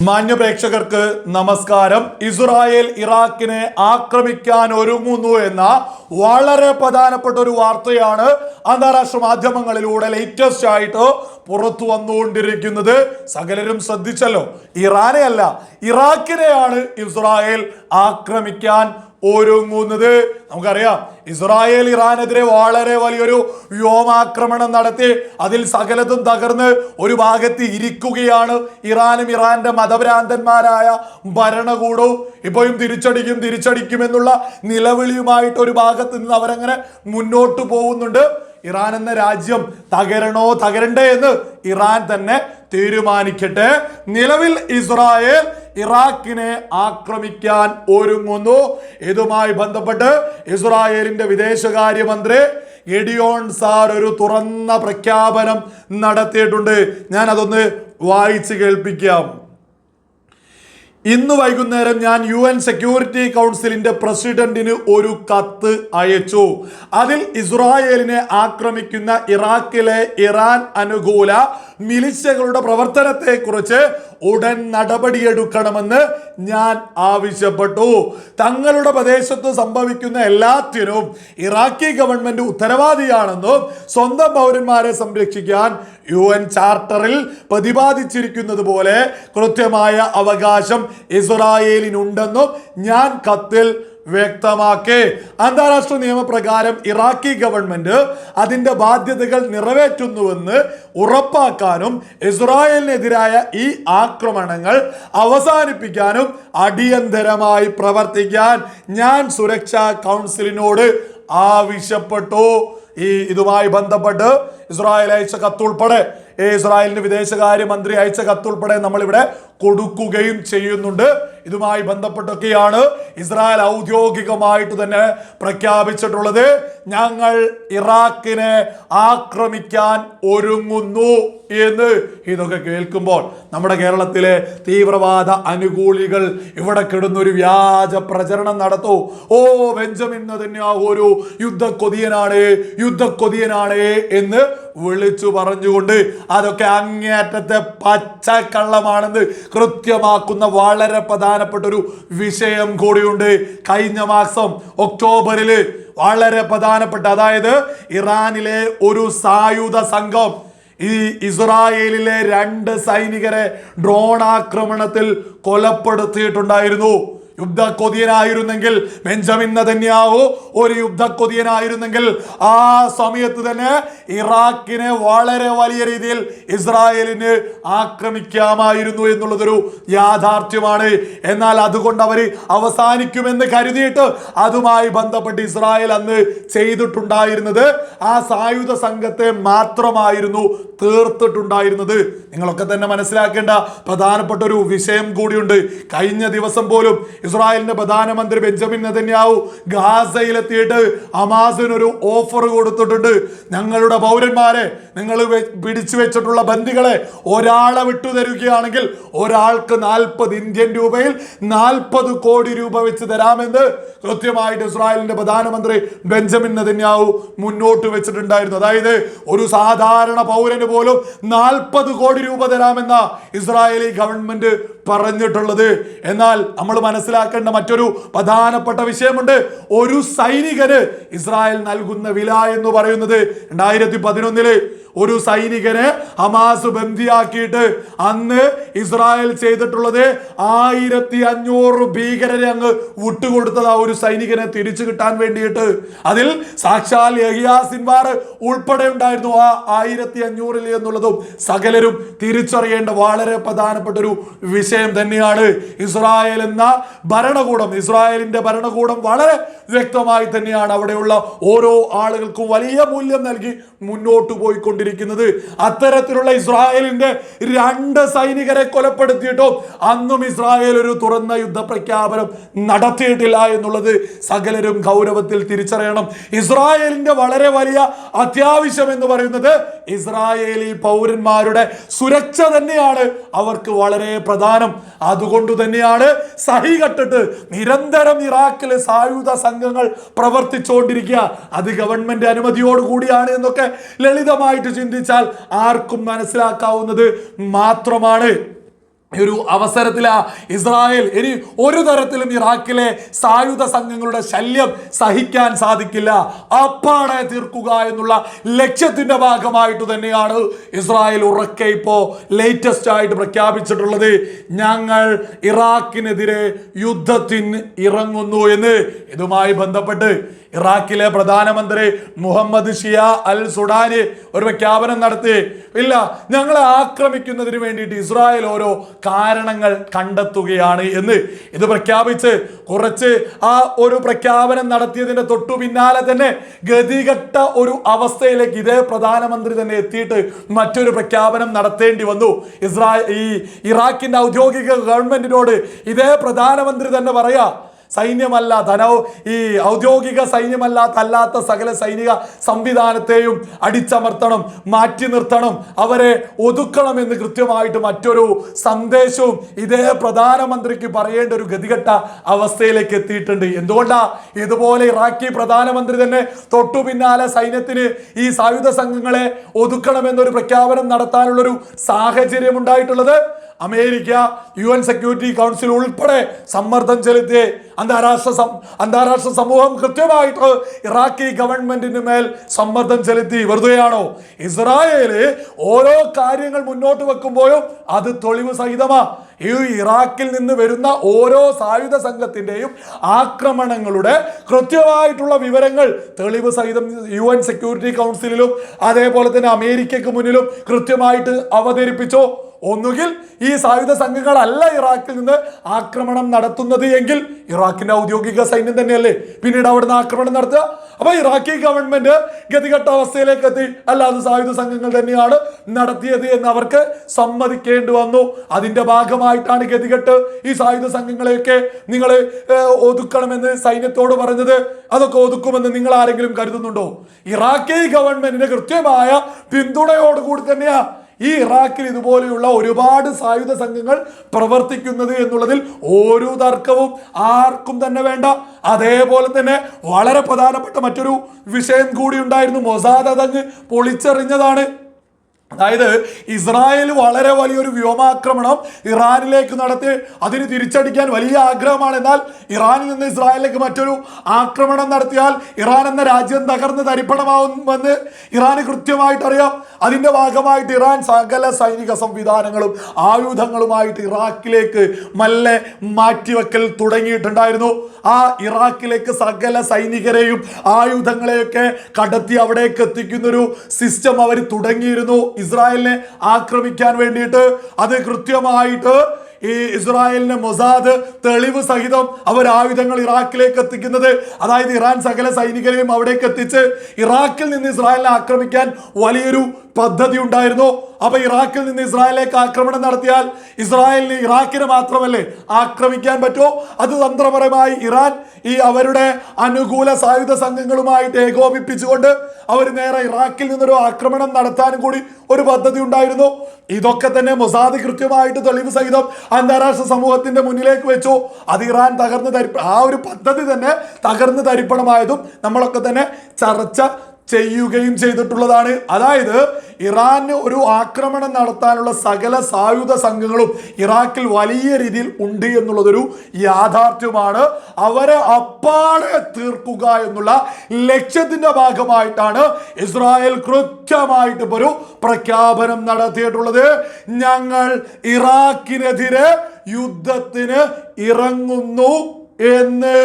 മാന്യ പ്രേക്ഷകർക്ക് നമസ്കാരം. ഇസ്രായേൽ ഇറാഖിനെ ആക്രമിക്കാൻ ഒരുങ്ങുന്നു എന്ന വളരെ പ്രധാനപ്പെട്ട ഒരു വാർത്തയാണ് അന്താരാഷ്ട്ര മാധ്യമങ്ങളിലൂടെ ലേറ്റസ്റ്റ് ആയിട്ട് പുറത്തു വന്നുകൊണ്ടിരിക്കുന്നത്. സകലരും ശ്രദ്ധിച്ചല്ലോ ഇറാനെ അല്ല ഇറാഖിനെയാണ് ഇസ്രായേൽ ആക്രമിക്കാൻ ഒരുങ്ങുന്നത്. നമുക്കറിയാം ഇസ്രായേൽ ഇറാനെതിരെ വളരെ വലിയൊരു വ്യോമാക്രമണം നടത്തി അതിൽ സകലതും തകർന്ന് ഒരു ഭാഗത്ത് ഇരിക്കുകയാണ്. ഇറാനും ഇറാന്റെ മതഭ്രാന്തന്മാരായ ഭരണകൂടവും ഇപ്പോഴും തിരിച്ചടിക്കും തിരിച്ചടിക്കുമെന്നുള്ള നിലവിളിയുമായിട്ട് ഒരു ഭാഗത്ത് നിന്ന് അവരങ്ങനെ മുന്നോട്ട് പോകുന്നുണ്ട്. ഇറാൻ എന്ന രാജ്യം തകരണോ തകരണ്ടേ എന്ന് ഇറാൻ തന്നെ തീരുമാനിക്കട്ടെ. നിലവിൽ ഇസ്രായേൽ ഇറാഖിനെ ആക്രമിക്കാൻ ഒരുങ്ങുന്നു. ഇതുമായി ബന്ധപ്പെട്ട് ഇസ്രായേലിന്റെ വിദേശകാര്യമന്ത്രി എഡിയോൺ സാർ ഒരു തുറന്ന പ്രഖ്യാപനം നടത്തിയിട്ടുണ്ട്. ഞാൻ അതൊന്ന് വായിച്ചു കേൾപ്പിക്കാം. ഇന്ന് വൈകുന്നേരം ഞാൻ യു എൻ സെക്യൂരിറ്റി കൗൺസിലിന്റെ പ്രസിഡന്റിന് ഒരു കത്ത് അയച്ചു. അതിൽ ഇസ്രായേലിനെ ആക്രമിക്കുന്ന ഇറാഖിലെ ഇറാൻ അനുകൂല മിലിഷ്യകളുടെ പ്രവർത്തനത്തെക്കുറിച്ച് ഉടൻ നടപടിയെടുക്കണമെന്ന് ഞാൻ ആവശ്യപ്പെട്ടു. തങ്ങളുടെ പ്രദേശത്ത് സംഭവിക്കുന്ന എല്ലാത്തിനും ഇറാഖി ഗവൺമെന്റ് ഉത്തരവാദിയാണെന്നും സ്വന്തം പൗരന്മാരെ സംരക്ഷിക്കാൻ യു എൻ ചാർട്ടറിൽ പ്രതിപാദിച്ചിരിക്കുന്നത് പോലെ കൃത്യമായ അവകാശം ഇസ്രായേലിനുണ്ടെന്നും ഞാൻ കത്തിൽ വ്യക്തമാക്കി. അന്താരാഷ്ട്ര നിയമപ്രകാരം ഇറാഖി ഗവൺമെന്റ് അതിന്റെ ബാധ്യതകൾ നിറവേറ്റുന്നുവെന്ന് ഉറപ്പാക്കാനും ഇസ്രായേലിനെതിരായ ഈ ആക്രമണങ്ങൾ അവസാനിപ്പിക്കാനും അടിയന്തരമായി പ്രവർത്തിക്കാൻ ഞാൻ സുരക്ഷാ കൗൺസിലിനോട് ആവശ്യപ്പെട്ടു. ഈ ഇതുമായി ബന്ധപ്പെട്ട് ഇസ്രായേൽ അയച്ച കത്തുൾപ്പെടെ ഇസ്രായേലിന്റെ വിദേശകാര്യ മന്ത്രി അയച്ച കത്തുൾപ്പെടെ നമ്മളിവിടെ കൊടുക്കുകയും ചെയ്യുന്നുണ്ട്. ഇതുമായി ബന്ധപ്പെട്ടൊക്കെയാണ് ഇസ്രായേൽ ഔദ്യോഗികമായിട്ട് തന്നെ പ്രഖ്യാപിച്ചിട്ടുള്ളത്. ഞങ്ങൾ ഇറാഖിനെ ആക്രമിക്കാൻ ഒരുങ്ങുന്നു എന്ന് ഇതൊക്കെ കേൾക്കുമ്പോൾ നമ്മുടെ കേരളത്തിലെ തീവ്രവാദ അനുകൂലികൾ ഇവിടെ കിടന്നൊരു വ്യാജ പ്രചരണം നടത്തൂ. ഓ ബെഞ്ചമിൻ ആ ഒരു യുദ്ധക്കൊതിയനാണ് യുദ്ധക്കൊതിയനാണ് എന്ന് വിളിച്ചു പറഞ്ഞുകൊണ്ട് അതൊക്കെ അങ്ങേയറ്റത്തെ പച്ചക്കള്ളമാണെന്ന് കൃത്യമാക്കുന്ന വളരെ പ്രധാനപ്പെട്ട ഒരു വിഷയം കൂടിയുണ്ട്. കഴിഞ്ഞ മാസം ഒക്ടോബറിൽ വളരെ പ്രധാനപ്പെട്ട അതായത് ഇറാനിലെ ഒരു സായുധ സംഘം ഈ ഇസ്രായേലിലെ രണ്ട് സൈനികരെ ഡ്രോൺ ആക്രമണത്തിൽ കൊലപ്പെടുത്തിയിട്ടുണ്ടായിരുന്നു. യുദ്ധ കൊതിയനായിരുന്നെങ്കിൽ ബെഞ്ചമിൻ നതന്യാവു ഒരു യുദ്ധക്കൊതിയനായിരുന്നെങ്കിൽ ആ സമയത്ത് തന്നെ ഇറാഖിനെ വളരെ വലിയ രീതിയിൽ ഇസ്രായേലിന് ആക്രമിക്കാമായിരുന്നു എന്നുള്ളതൊരു യാഥാർത്ഥ്യമാണ്. എന്നാൽ അതുകൊണ്ട് അവർ അവസാനിക്കുമെന്ന് കരുതിയിട്ട് അതുമായി ബന്ധപ്പെട്ട് ഇസ്രായേൽ അന്ന് ചെയ്തിട്ടുണ്ടായിരുന്നത് ആ സായുധ സംഘത്തെ മാത്രമായിരുന്നു തീർത്തിട്ടുണ്ടായിരുന്നത്. നിങ്ങളൊക്കെ തന്നെ മനസ്സിലാക്കേണ്ട പ്രധാനപ്പെട്ട ഒരു വിഷയം കൂടിയുണ്ട്. കഴിഞ്ഞ ദിവസം പോലും ഇസ്രായേലിന്റെ പ്രധാനമന്ത്രി ബെഞ്ചമിൻ നെതന്യാവു ഗാസയിലെത്തിയിട്ട് അമാസിന് ഒരു ഓഫർ കൊടുത്തിട്ടുണ്ട്. ഞങ്ങളുടെ പൗരന്മാരെ നിങ്ങൾ പിടിച്ചു വെച്ചിട്ടുള്ള ബന്ദികളെ ഒരാളെ വിട്ടുതരുകയാണെങ്കിൽ ഒരാൾക്ക് നാൽപ്പത് ഇന്ത്യൻ രൂപയിൽ നാൽപ്പത് കോടി രൂപ വെച്ച് തരാമെന്ന് കൃത്യമായിട്ട് ഇസ്രായേലിന്റെ പ്രധാനമന്ത്രി ബെഞ്ചമിൻ നെതന്യാവു മുന്നോട്ട് വെച്ചിട്ടുണ്ടായിരുന്നു. അതായത് ഒരു സാധാരണ പൗരന് പോലും നാൽപ്പത് കോടി രൂപ തരാമെന്ന ഇസ്രായേലി ഗവൺമെന്റ് പറഞ്ഞിട്ടുള്ളത്. എന്നാൽ നമ്മൾ മനസ്സിലാക്കേണ്ട മറ്റൊരു പ്രധാനപ്പെട്ട വിഷയമുണ്ട്. ഒരു സൈനികന് ഇസ്രായേൽ നൽകുന്ന വില എന്ന് പറയുന്നത് രണ്ടായിരത്തി പതിനൊന്നിൽ ഒരു സൈനികനെ ഹമാസ് ബന്ദിയാക്കിയിട്ട് അന്ന് ഇസ്രായേൽ ചെയ്തിട്ടുള്ളത് ആയിരത്തി അഞ്ഞൂറ് ഭീകരരെ അങ്ങ് വിട്ടുകൊടുത്തത് ആ ഒരു സൈനികനെ തിരിച്ചു കിട്ടാൻ വേണ്ടിയിട്ട്. അതിൽ സാക്ഷാൽ യഹിയാ സിൻവാർ ഉൾപ്പെടെ ഉണ്ടായിരുന്നു ആ ആയിരത്തി അഞ്ഞൂറിൽ എന്നുള്ളതും സകലരും തിരിച്ചറിയേണ്ട വളരെ പ്രധാനപ്പെട്ട ഒരു വിഷയം തന്നെയാണ്. ഇസ്രായേൽ എന്ന ഭരണകൂടം ഇസ്രായേലിന്റെ ഭരണകൂടം വളരെ വ്യക്തമായി തന്നെയാണ് അവിടെയുള്ള ഓരോ ആളുകൾക്കും വലിയ മൂല്യം നൽകി മുന്നോട്ട് പോയിക്കൊണ്ടിരിക്കുന്നത് അത്തരത്തിലുള്ള ഇസ്രായേലിന്റെ രണ്ട് സൈനികരെ കൊലപ്പെടുത്തിയിട്ടോ അന്നും ഇസ്രായേൽ ഒരു തുറന്ന യുദ്ധ പ്രഖ്യാപനം നടത്തിയിട്ടില്ല എന്നുള്ളത് സകലരും ഗൗരവത്തിൽ തിരിച്ചറിയണം. ഇസ്രായേലിന്റെ വളരെ വലിയ അത്യാവശ്യം എന്ന് പറയുന്നത് ഇസ്രായേലി പൗരന്മാരുടെ സുരക്ഷ തന്നെയാണ് അവർക്ക് വളരെ പ്രധാനം. അതുകൊണ്ട് തന്നെയാണ് സഹി കെട്ടിട്ട് നിരന്തരം ഇറാഖിലെ സായുധ സംഘങ്ങൾ പ്രവർത്തിച്ചുകൊണ്ടിരിക്കുക. അത് ഗവൺമെന്റ് അനുമതിയോട് കൂടിയാണ് എന്നൊക്കെ ലളിതമായിട്ട് ചിന്തിച്ചാൽ ആർക്കും മനസ്സിലാക്കാവുന്നത് മാത്രമാണ്. ഒരു അവസരത്തിലാ ഇസ്രായേൽ ഇനി ഒരു തരത്തിലും ഇറാഖിലെ സായുധ സംഘങ്ങളുടെ ശല്യം സഹിക്കാൻ സാധിക്കില്ല. അപ്പാടെ തീർക്കുക എന്നുള്ള ലക്ഷ്യത്തിന്റെ ഭാഗമായിട്ട് തന്നെയാണ് ഇസ്രായേൽ ഉറക്കെ ഇപ്പോ ലേറ്റസ്റ്റ് ആയിട്ട് പ്രഖ്യാപിച്ചിട്ടുള്ളത്. ഞങ്ങൾ ഇറാഖിനെതിരെ യുദ്ധത്തിന് ഇറങ്ങുന്നു എന്ന് ഇതുമായി ബന്ധപ്പെട്ട് ഇറാഖിലെ പ്രധാനമന്ത്രി മുഹമ്മദ് ഷിയ അൽ സുഡാനി ഒരു പ്രഖ്യാപനം നടത്തി. ഇല്ല ഞങ്ങളെ ആക്രമിക്കുന്നതിന് വേണ്ടിയിട്ട് ഇസ്രായേൽ ഓരോ കാരണങ്ങൾ കണ്ടെത്തുകയാണ് എന്ന്. ഇത് പ്രഖ്യാപിച്ച് കുറച്ച് ആ ഒരു പ്രഖ്യാപനം നടത്തിയതിന്റെ തൊട്ടു പിന്നാലെ തന്നെ ഗതികെട്ട ഒരു അവസ്ഥയിലേക്ക് ഇതേ പ്രധാനമന്ത്രി തന്നെ എത്തിയിട്ട് മറ്റൊരു പ്രഖ്യാപനം നടത്തേണ്ടി വന്നു. ഇസ്രായേൽ ഈ ഇറാഖിന്റെ ഔദ്യോഗിക ഗവൺമെന്റിനോട് ഇതേ പ്രധാനമന്ത്രി തന്നെ പറയാ സൈന്യമല്ല ധനവ് ഈ ഔദ്യോഗിക സൈന്യമല്ലാത്ത അല്ലാത്ത സകല സൈനിക സംവിധാനത്തെയും അടിച്ചമർത്തണം മാറ്റി നിർത്തണം അവരെ ഒതുക്കണം എന്ന് കൃത്യമായിട്ട് മറ്റൊരു സന്ദേശവും ഇതേ പ്രധാനമന്ത്രിക്ക് പറയേണ്ട ഒരു ഗതികെട്ട അവസ്ഥയിലേക്ക് എത്തിയിട്ടുണ്ട്. എന്തുകൊണ്ടാ? ഇതുപോലെ ഇറാഖി പ്രധാനമന്ത്രി തന്നെ തൊട്ടു പിന്നാലെ സൈന്യത്തിന് ഈ സായുധ സംഘങ്ങളെ ഒതുക്കണമെന്നൊരു പ്രഖ്യാപനം നടത്താനുള്ളൊരു സാഹചര്യം ഉണ്ടായിട്ടുള്ളത് America U N security council ഉൾപ്പെടെ സമ്മർദ്ദം ചെലുത്തി അന്താരാഷ്ട്ര അന്താരാഷ്ട്ര സമൂഹം കൃത്യമായിട്ട് ഇറാഖി ഗവൺമെന്റിന് മേൽ സമ്മർദ്ദം ചെലുത്തി വെറുതെയാണോ? ഇസ്രായേൽ ഓരോ കാര്യങ്ങൾ മുന്നോട്ട് വെക്കുമ്പോഴും അത് തൊളിവ് സഹിതമാ. ഈ ഇറാഖിൽ നിന്ന് വരുന്ന ഓരോ സായുധ സംഘത്തിന്റെയും ആക്രമണങ്ങളുടെ കൃത്യമായിട്ടുള്ള വിവരങ്ങൾ തെളിവ് സഹിതം യു എൻ സെക്യൂരിറ്റി കൗൺസിലിലും അതേപോലെ തന്നെ അമേരിക്കയ്ക്ക് മുന്നിലും കൃത്യമായിട്ട് അവതരിപ്പിച്ചു? ഒന്നുകിൽ ഈ സായുധ സംഘങ്ങളല്ല ഇറാഖിൽ നിന്ന് ആക്രമണം നടത്തുന്നത് എങ്കിൽ ഇറാഖിന്റെ ഔദ്യോഗിക സൈന്യം തന്നെയല്ലേ? പിന്നീട് അവിടുന്ന് ആക്രമണം നടത്തുക. അപ്പൊ ഇറാഖി ഗവൺമെന്റ് ഗതികെട്ട അവസ്ഥയിലേക്ക് എത്തി. അല്ലാതെ സായുധ സംഘങ്ങൾ തന്നെയാണ് നടത്തിയത് എന്ന് അവർക്ക് സമ്മതിക്കേണ്ടി വന്നു. അതിന്റെ ഭാഗമായിട്ടാണ് ഗതികെട്ട് ഈ സായുധ സംഘങ്ങളെയൊക്കെ നിങ്ങൾ ഒതുക്കണമെന്ന് സൈന്യത്തോട് പറഞ്ഞത്. അതൊക്കെ ഒതുക്കുമെന്ന് നിങ്ങൾ ആരെങ്കിലും കരുതുന്നുണ്ടോ? ഇറാഖി ഗവൺമെന്റിന് കൃത്യമായ പിന്തുണയോടുകൂടി തന്നെയാ ഈ ഇറാഖിൽ ഇതുപോലെയുള്ള ഒരുപാട് സായുധ സംഘങ്ങൾ പ്രവർത്തിക്കുന്നത് എന്നുള്ളതിൽ ഓരോ തർക്കവും ആർക്കും തന്നെ വേണ്ട. അതേപോലെ തന്നെ വളരെ പ്രധാനപ്പെട്ട മറ്റൊരു വിഷയം കൂടി ഉണ്ടായിരുന്നു. മൊസാദ് അതങ്ങ് പൊളിച്ചെറിഞ്ഞതാണ്. അതായത് ഇസ്രായേൽ വളരെ വലിയൊരു വ്യോമാക്രമണം ഇറാനിലേക്ക് നടത്തി അതിന് തിരിച്ചടിക്കാൻ വലിയ ആഗ്രഹമാണ്. എന്നാൽ ഇറാനിൽ നിന്ന് ഇസ്രായേലിലേക്ക് മറ്റൊരു ആക്രമണം നടത്തിയാൽ ഇറാൻ എന്ന രാജ്യം തകർന്ന് തരിപ്പണമാവുമെന്ന് ഇറാന് കൃത്യമായിട്ട് അറിയാം. അതിന്റെ ഭാഗമായിട്ട് ഇറാൻ സകല സൈനിക സംവിധാനങ്ങളും ആയുധങ്ങളുമായിട്ട് ഇറാഖിലേക്ക് മല്ലെ മാറ്റിവെക്കൽ തുടങ്ങിയിട്ടുണ്ടായിരുന്നു. ആ ഇറാഖിലേക്ക് സകല സൈനികരെയും ആയുധങ്ങളെയൊക്കെ കടത്തി അവിടേക്ക് എത്തിക്കുന്നൊരു സിസ്റ്റം അവർ തുടങ്ങിയിരുന്നു. ഇസ്രായേലിനെ ആക്രമിക്കാൻ വേണ്ടിയിട്ട് അത് കൃത്യമായിട്ട് ഈ ഇസ്രായേലിനെ മൊസാദ് തെളിവ് സഹിതം അവർ ആയുധങ്ങൾ ഇറാഖിലേക്ക് എത്തിക്കുന്നത് അതായത് ഇറാൻ സകല സൈനികരെയും അവിടേക്ക് എത്തിച്ച് ഇറാഖിൽ നിന്ന് ഇസ്രായേലിനെ ആക്രമിക്കാൻ വലിയൊരു പദ്ധതി ഉണ്ടായിരുന്നു അപ്പൊ ഇറാഖിൽ നിന്ന് ഇസ്രായേലേക്ക് ആക്രമണം നടത്തിയാൽ ഇസ്രായേലിന് ഇറാഖിനെ മാത്രമല്ലേ ആക്രമിക്കാൻ പറ്റുമോ അത് തന്ത്രപരമായി ഇറാൻ ഈ അവരുടെ അനുകൂല സായുധ സംഘങ്ങളുമായിട്ട് ഏകോപിപ്പിച്ചുകൊണ്ട് അവർ നേരെ ഇറാഖിൽ നിന്നൊരു ആക്രമണം നടത്താനും കൂടി ഒരു പദ്ധതി ഉണ്ടായിരുന്നു. ഇതൊക്കെ തന്നെ മൊസാദ് കൃത്യമായിട്ട് തെളിവ് സഹിതം അന്താരാഷ്ട്ര സമൂഹത്തിന്റെ മുന്നിലേക്ക് വെച്ചു. അത് ഇറാൻ തകർന്ന് ആ ഒരു പദ്ധതി തന്നെ തകർന്ന് തരിപ്പണമായതും നമ്മളൊക്കെ തന്നെ ചർച്ച ചെയ്യുകയും ചെയ്തിട്ടുള്ളതാണ്. അതായത് ഇറാന് ഒരു ആക്രമണം നടത്താനുള്ള സകല സായുധ സംഘങ്ങളും ഇറാഖിൽ വലിയ രീതിയിൽ ഉണ്ട് എന്നുള്ളതൊരു യാഥാർത്ഥ്യമാണ്. അവരെ അപ്പാടെ തീർക്കുക എന്നുള്ള ലക്ഷ്യത്തിന്റെ ഭാഗമായിട്ടാണ് ഇസ്രായേൽ കൃത്യമായിട്ട് ഒരു പ്രഖ്യാപനം നടത്തിയിട്ടുള്ളത്. ഞങ്ങൾ ഇറാഖിനെതിരെ യുദ്ധത്തിന് ഇറങ്ങുന്നു എന്ന്.